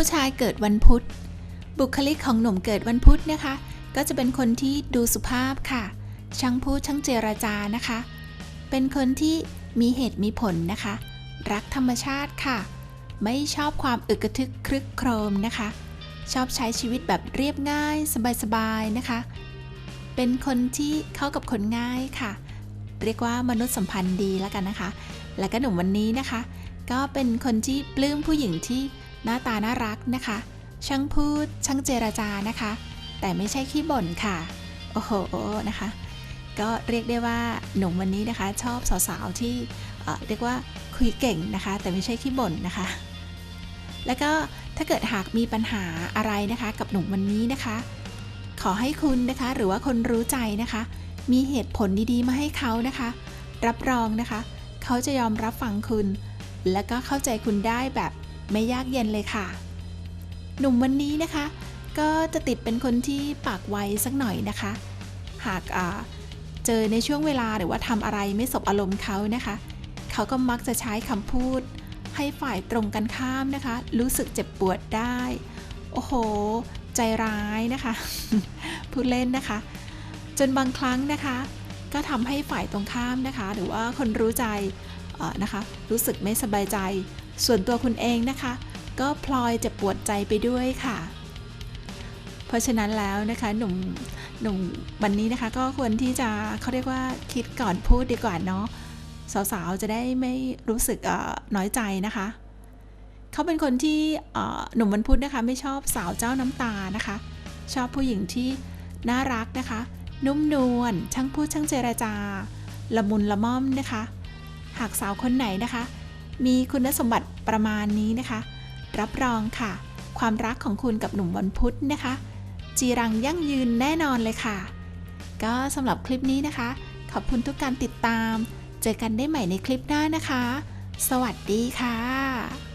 ผู้ชายเกิดวันพุธ บุคลิกของหนุ่มเกิดวันพุธนะคะ ก็จะเป็นคนที่ดูสุภาพค่ะ ช่างพูดช่างเจรจานะคะ เป็นคนที่มีเหตุมีผลนะคะ รักธรรมชาติค่ะ ไม่ชอบความอึกระทึกครึกโครมนะคะ ชอบใช้ชีวิตแบบเรียบง่ายสบายๆนะคะ เป็นคนที่เข้ากับคนง่ายค่ะ เรียกว่ามนุษยสัมพันธ์ดีแล้วกันนะคะ แล้วก็หนุ่มวันนี้นะคะ ก็เป็นคนที่ปลื้มผู้หญิงที่ น้าตาน่ารักนะคะ ช่างพูด ช่างเจรจานะคะ แต่ไม่ใช่ขี้บ่นค่ะ โอ้โหนะคะ ก็เรียกได้ว่าหนุ่มวันนี้นะคะ ชอบสาวๆที่เอ่อเรียกว่าคุยเก่งนะคะ แต่ไม่ใช่ขี้บ่นนะคะ แล้วก็ถ้าเกิดหากมีปัญหาอะไรนะคะกับหนุ่มวันนี้นะคะ ขอให้คุณนะคะหรือว่าคนรู้ใจนะคะ มีเหตุผลดีๆ มาให้เขานะคะ รับรองนะคะ เขาจะยอมรับฟังคุณ และก็เข้าใจคุณได้แบบ ไม่ยากเย็นเลยค่ะ หนุ่มวันนี้นะคะ ก็จะติดเป็นคนที่ปากไวสักหน่อยนะคะ หากเจอในช่วงเวลาหรือว่าทำอะไรไม่สบอารมณ์เขานะคะ เขาก็มักจะใช้คำพูด ให้ฝ่ายตรงกันข้ามนะคะ รู้สึกเจ็บปวดได้ โอ้โห ใจร้ายนะคะ พูดเล่นนะคะ จนบางครั้งนะคะ ก็ทำให้ฝ่ายตรงข้ามนะคะ หรือว่าคนรู้ใจนะคะ รู้สึกไม่สบายใจ ส่วนตัวคุณเองนะคะ ก็พลอยเจ็บปวดใจไปด้วยค่ะ เพราะฉะนั้นแล้วนะคะหนุ่มหนุ่มวันนี้นะคะ ก็ควรที่จะเขาเรียกว่าคิดก่อนพูดดีกว่าเนาะสาวๆจะได้ไม่รู้สึกน้อยใจนะคะ เขาเป็นคนที่หนุ่มวันพุธนะคะ ไม่ชอบสาวเจ้าน้ำตานะคะ ชอบผู้หญิงที่น่ารักนะคะ นุ่มนวลช่างพูดช่างเจรจา ละมุนละม่อมนะคะ หากสาวคนไหนนะคะ มีคุณสมบัติประมาณนี้นะคะ รับรองค่ะ ความรักของคุณกับหนุ่มวันพุธนะคะ จีรังยั่งยืนแน่นอนเลยค่ะ ก็สำหรับคลิปนี้นะคะ ขอบคุณทุกการติดตาม เจอกันได้ใหม่ในคลิปหน้านะคะ สวัสดีค่ะ